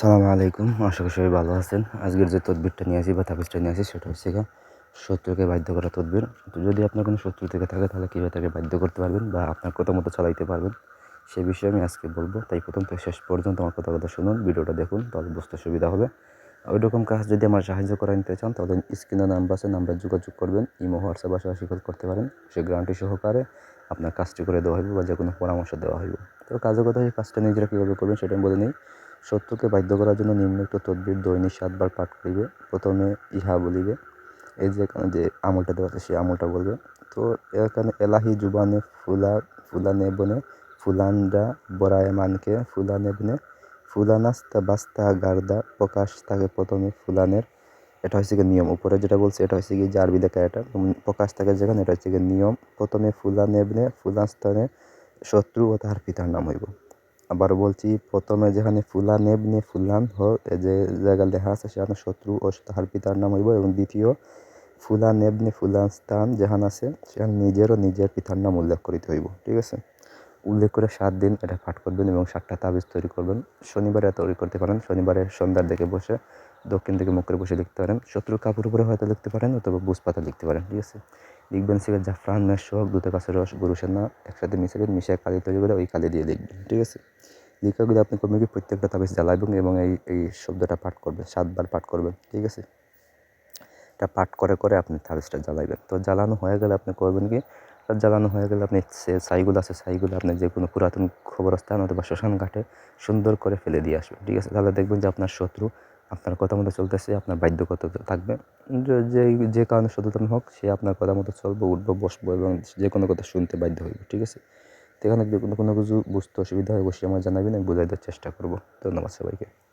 সালামু আলাইকুম, আশা করি সবাই ভালো আছেন। আজকের যে তদবিরটা নিয়ে আসি বা তাবিজটা নিয়ে আসি, সেটা হচ্ছে গিয়ে শত্রুকে বাধ্য করা তদবির। যদি আপনার কোনো শত্রু থেকে থাকে, তাহলে কীভাবে তাকে বাধ্য করতে পারবেন বা আপনার কথা মতো চালাইতে পারবেন, সে বিষয়ে আমি আজকে বলব। তাই প্রথম থেকে শেষ পর্যন্ত আমার কথা কথা শুনুন, ভিডিওটা দেখুন, তাহলে বুঝতে সুবিধা হবে। ওই রকম কাজ যদি আমার সাহায্য করা নিতে চান, তাহলে স্ক্রিনে নাম্বার আছে, নাম্বার যোগাযোগ করবেন, ইমো, হোয়াটসঅ্যাপ আশেপাশে করতে পারেন। সে গ্যারান্টি সহকারে আপনার কাজটি করে দেওয়া হবে বা যে কোনো পরামর্শ দেওয়া হবে তো কাজের কথা কাজটা নিজেরা কীভাবে করবেন, সেটা আমি বলে নিই। শত্রুকে বাধ্য করার জন্য নিম্নোক্ত তদ্বির, দৈনিক সাতবার পাঠ করিবে। প্রথমে ইহা বলিবে, এই যে এখানে যে আমলটা দেওয়া আছে, সেই আমলটা বলবে। তো এখানে এলাহি জুবানে ফুলা ফুলা নেবনে ফুলানরা বরায় মানকে ফুলা নেবনে ফুলানাস্তা বাস্তা গার্দা প্রকাশ থাকে প্রথমে ফুলানের। এটা হচ্ছে গিয়ে নিয়ম। উপরে যেটা বলছে, এটা হচ্ছে গিয়ে যে লেখা এটা। প্রকাশ থাকে যেখানে, এটা হচ্ছে গিয়ে নিয়ম। প্রথমে ফুলা নেবনে ফুলাস্তানে শত্রু ও তাহার পিতার নাম হইব। আবার বলছি, প্রথমে যেখানে ফুলান এবনে ফুলান হ যে জায়গা লেখা আছে সেখানে শত্রু ও তাহার পিতার নাম হইব এবং দ্বিতীয় ফুলান এবনে ফুলান স্থান যেখানে আছে, সেখানে নিজেরও নিজের পিতার নাম উল্লেখ করিতে হইব, ঠিক আছে? উল্লেখ করে সাত দিন এটা পাঠ করবেন এবং সাতটা তাবিজ তৈরি করবেন। শনিবারে তৈরি করতে পারেন, শনিবারে সন্ধ্যার দিকে বসে দক্ষিণ দিকে মুখ করে বসে লিখতে পারেন। শত্রুর কাপড় উপরে হয়তো লিখতে পারেন অথবা বুঝ পাতা লিখতে পারেন, ঠিক আছে? লিখবেন সেখানে জাফরান মেশক দুধে কাছের রস গরু সেনা একসাথে মিশাবেন মিশিয়ে কালি তৈরি করে ওই কালি দিয়ে লিখবেন ঠিক আছে? লিখাগুলো আপনি করবেন কি, প্রত্যেকটা তাবিজ জ্বালাবেন এবং এই এই শব্দটা পাঠ করবেন, সাতবার পাঠ করবেন, ঠিক আছে? এটা পাঠ করে করে আপনি তাবিজটা জ্বালাইবেন। তো জ্বালানো হয়ে গেলে আপনি করবেন কি জ্বালানো হয়ে গেলে আপনি সে ছাইগুলো আছে, ছাইগুলো আপনি যে কোনো পুরাতন খবরস্থান অথবা শ্মশান ঘাটে সুন্দর করে ফেলে দিয়ে আসবেন, ঠিক আছে? তাহলে দেখবেন যে আপনার শত্রু আপনার কথা মতো চলতেছে, আপনার বাধ্যগত থাকবে। যে যে কারণে সচেতন হোক, সে আপনার কথা মতো চলবে, উঠবো, বসবো এবং যে কোনো কথা শুনতে বাধ্য হইব, ঠিক আছে? তো এখানে কোনো কোনো কিছু বুঝতে অসুবিধা হয়, অবশ্যই আমার জানাবেন, আমি বোঝাই দেওয়ার চেষ্টা করব। ধন্যবাদ সবাইকে।